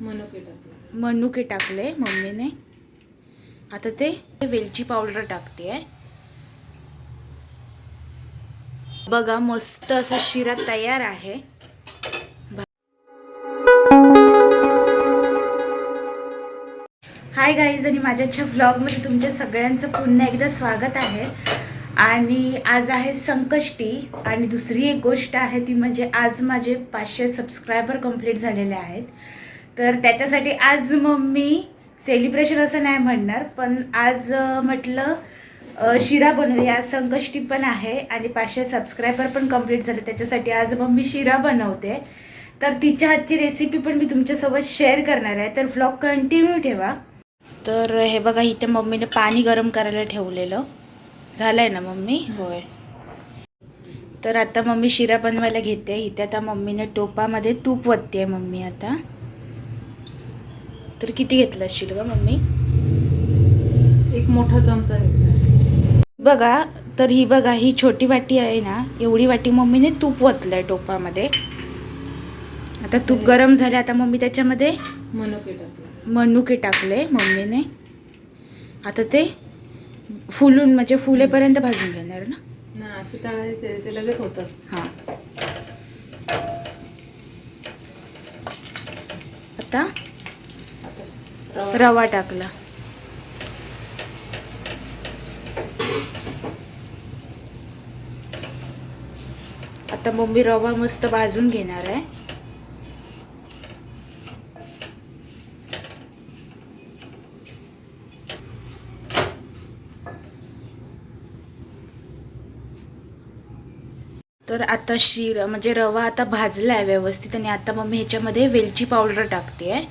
मनुके टाकले. मनुके टाकले मम्मीने. आता ते वेलची पावडर टाकते आहे बघा मस्त असा शिरा तयार आहे. हाय गाईज आणि माझ्याच्या व्लॉगमध्ये तुमच्या सगळ्यांचं पुन्हा एकदा स्वागत आहे. आणि आज आहे संकष्टी आणि दुसरी एक गोष्ट आहे ती म्हणजे आज माझे पाचशे सबस्क्रायबर कंप्लीट झालेले आहेत. तर त्याच्यासाठी आज मम्मी सेलिब्रेशन असं नाही म्हणणार पण आज म्हटलं शिरा बनवूया. आज संकष्टी पण आहे आणि पाचशे सबस्क्रायबर पण कंप्लीट झाले. त्याच्यासाठी आज मम्मी शिरा बनवते. तर तिच्या हातची रेसिपी पण मी तुमच्यासोबत शेअर करणार आहे. तर व्लॉग कंटिन्यू ठेवा. तर हे बघा इथे मम्मीने पाणी गरम करायला ठेवलेलं. झालंय ना मम्मी? होय. तर आता मम्मी शिरा बनवायला घेते. इथे आता मम्मीने टोपामध्ये तूप वतते मम्मी आता. तर किती घेतलं असशील का मम्मी? एक मोठा चमचा घेतला. बघा तर ही बघा ही छोटी वाटी आहे ना एवढी वाटी मम्मीने तूप वतलंय टोपामध्ये. आता तूप गरम झाले आता मम्मी त्याच्यामध्ये मनुके टाकले मनुके टाकले मम्मीने. आता ते फुलून म्हणजे फुलेपर्यंत भाजून घेणार ना? ना असे तळायचे ते लगेच होतात हां. आता रवा टाकला. आता मम्मी रवा मस्त भाजून घेणार आहे. तर आता शिर म्हणजे रवा आता भाजला आहे व्यवस्थित आणि आता मम्मी ह्याच्यामध्ये वेलची पावडर टाकते आहे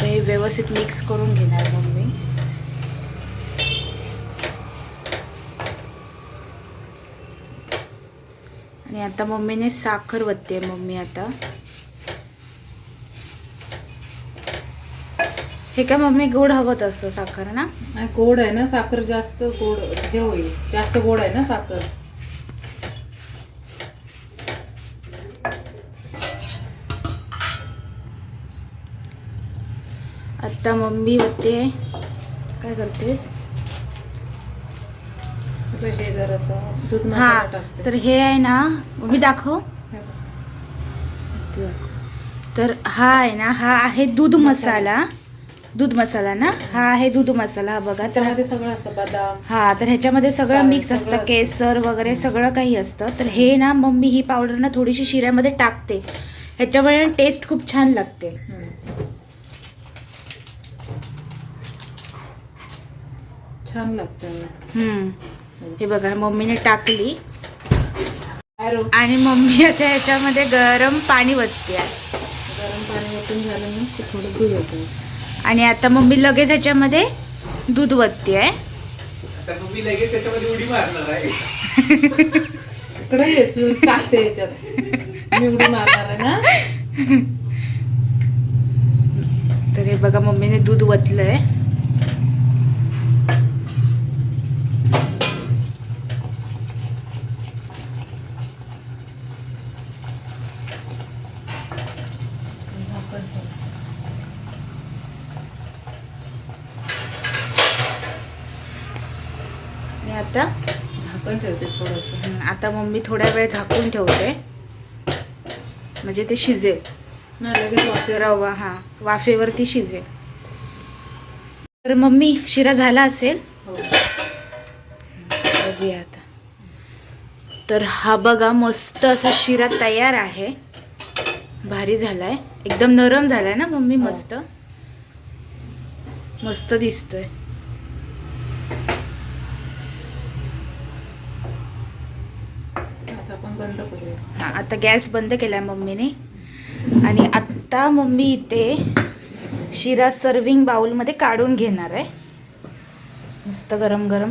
तर हे व्यवस्थित मिक्स करून घेणार मम्मी आणि आता मम्मीने साखर वतते मम्मी आता. हे काय मम्मी गोड हवं असं साखर ना? गोड आहे ना साखर जास्त गोड हे होईल. जास्त गोड आहे ना साखर? आता मम्मी होते. काय करतेस? हे जरासं दूध मसाला टाकते. तर हे आहे ना मम्मी दाखव. तर हा आहे ना हा आहे दूध मसाला. दूध मसाला ना? हा आहे दूध मसाला हा बघा. त्याच्यामध्ये सगळं असतं बदाम. हा तर ह्याच्यामध्ये सगळं मिक्स असतं. केसर वगैरे सगळं काही असतं. तर हे ना मम्मी ही पावडर ना थोडीशी शिऱ्यामध्ये टाकते. ह्याच्यामुळे टेस्ट खूप छान लागते. छान लागतं. हम्म. हे बघा मम्मीने टाकली. आणि मम्मी आता ह्याच्यामध्ये गरम पाणी वतते गरम पाणी ओतून झालं ना ते थोडं दूध होतं. आणि आता मम्मी लगेच ह्याच्यामध्ये दूध वतते आहे. आता तुम्ही लगेच त्याच्यामध्ये उडी मारणार आहे. इकडे ये तू टाकते याच्यात. मी उडी मारणार आहे ना? तर हे बघा मम्मीने दूध वतलंय. आता झाकण ठेवते थोडस. आता मम्मी थोड्या वेळ झाकून ठेवते. म्हणजे ते शिजेल. ना लगेच वाफेवर. रवा हा वाफेवरती शिजेल. तर मम्मी शिरा झाला असेल? हो. बघूया आता. तर हा बघा मस्त असा शिरा तयार आहे. भारी झालाय. एकदम नरम झालाय ना मम्मी हो. मस्त? मस्त दिसतोय आता आपण बंद करूया हां आता गॅस बंद केलाय मम्मीने. आणि आत्ता मम्मी इथे शिरा सर्विंग बाउलमध्ये काढून घेणार आहे. मस्त गरम गरम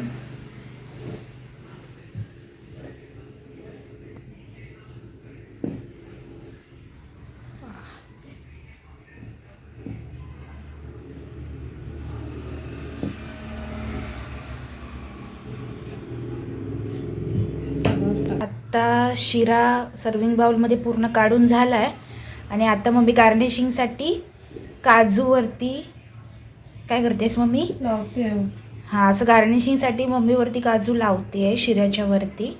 आत्ता शिरा सर्विंग बाउलमध्ये पूर्ण काढून झाला आहे आणि आता मम्मी गार्निशिंगसाठी काजूवरती काय करतेस मम्मी? लावते. हां असं गार्निशिंगसाठी मम्मीवरती काजू लावते आहे शिऱ्याच्या वरती.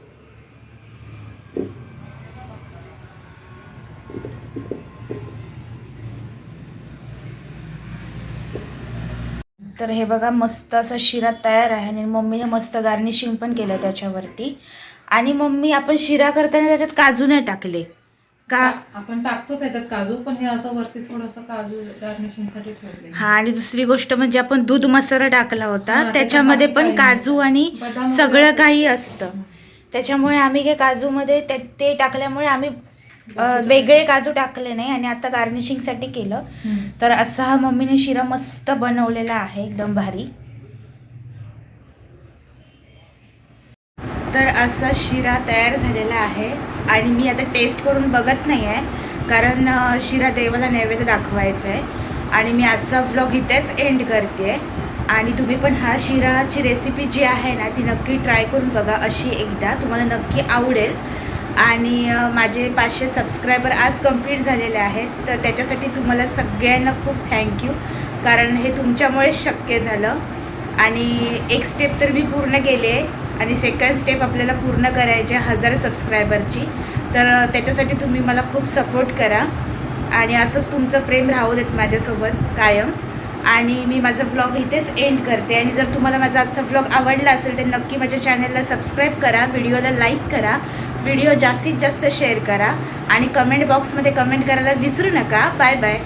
तर हे बघा मस्त असा शिरा तयार आहे आणि मम्मीने मस्त गार्निशिंग पण केलं त्याच्यावरती. आणि मम्मी आपण शिरा करताना त्याच्यात काजू नाही टाकले. का? आपण टाकतो त्याच्यात काजू पण हे असं वरती थोडस काजू गार्निशिंगसाठी ठेवले हा आणि दुसरी गोष्ट म्हणजे आपण दूध मसाला टाकला होता. त्याच्यामध्ये पण काजू आणि सगळं काही असतं. त्याच्यामुळे आम्ही काय काजूमध्ये ते ते टाकल्यामुळे आम्ही वेगळे काजू टाकले नाही आणि आता गार्निशिंगसाठी केलं. तर असा हा मम्मीने शिरा मस्त बनवलेला आहे एकदम भारी. तर असा शिरा तयार झालेला आहे आणि मी आता टेस्ट करून बघत नाही आहे कारण शिरा देवाला नैवेद्य दाखवायचा आहे आणि मी आजचा व्लॉग इथेच एंड करते आणि तुम्ही पण हा शिराची रेसिपी जी आहे ना ती नक्की ट्राय करून बघा अशी एकदा. तुम्हाला नक्की आवडेल. आणि माझे पाचशे सबस्क्रायबर आज कंप्लीट झालेले आहेत. तर त्याच्यासाठी तुम्हाला सगळ्यांना खूप थँक्यू कारण हे तुमच्यामुळेच शक्य झालं. आणि एक स्टेप तर मी पूर्ण केले आहे आणि सेकंड स्टेप आपल्याला पूर्ण करायची आहे हजार सबस्क्रायबरची तर त्याच्यासाठी तुम्ही मला खूप सपोर्ट करा. आणि असंच तुमचं प्रेम राहू देत माझ्यासोबत कायम. आणि मी माझा व्लॉग इथेच एंड करते. आणि जर तुम्हाला माझा आजचा व्लॉग आवडला असेल तर नक्की माझ्या चॅनलला सबस्क्राईब करा. व्हिडिओला लाईक करा. व्हिडिओ जास्तीत जास्त शेअर करा. आणि कमेंट बॉक्समध्ये कमेंट करायला विसरू नका. Bye bye